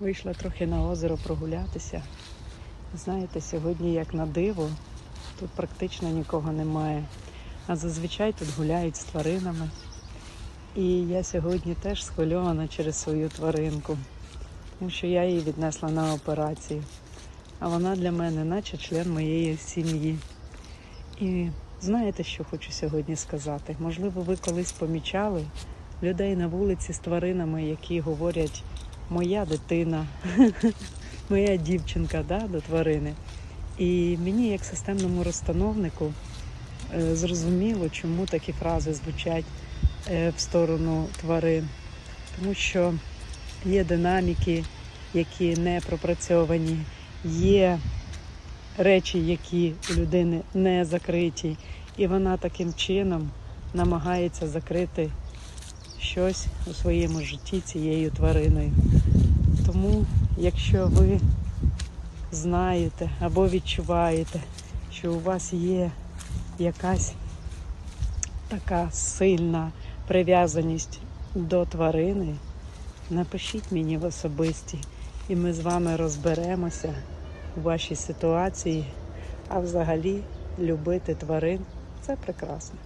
Вийшла трохи на озеро прогулятися. Знаєте, сьогодні, як на диво, тут практично нікого немає. А зазвичай тут гуляють з тваринами. І я сьогодні теж схвильована через свою тваринку, тому що я її віднесла на операцію. А вона для мене, наче член моєї сім'ї. І знаєте, що хочу сьогодні сказати? Можливо, ви колись помічали людей на вулиці з тваринами, які говорять моя дитина, моя дівчинка да, до тварини. І мені, як системному розстановнику, е, зрозуміло, чому такі фрази звучать е, в сторону тварин. Тому що є динаміки, які не пропрацьовані, є речі, які у людини не закриті, і вона таким чином намагається закрити щось у своєму житті цією твариною. Тому, якщо ви знаєте або відчуваєте, що у вас є якась така сильна прив'язаність до тварини, напишіть мені в особисті, і ми з вами розберемося у вашій ситуації. А взагалі любити тварин це прекрасно.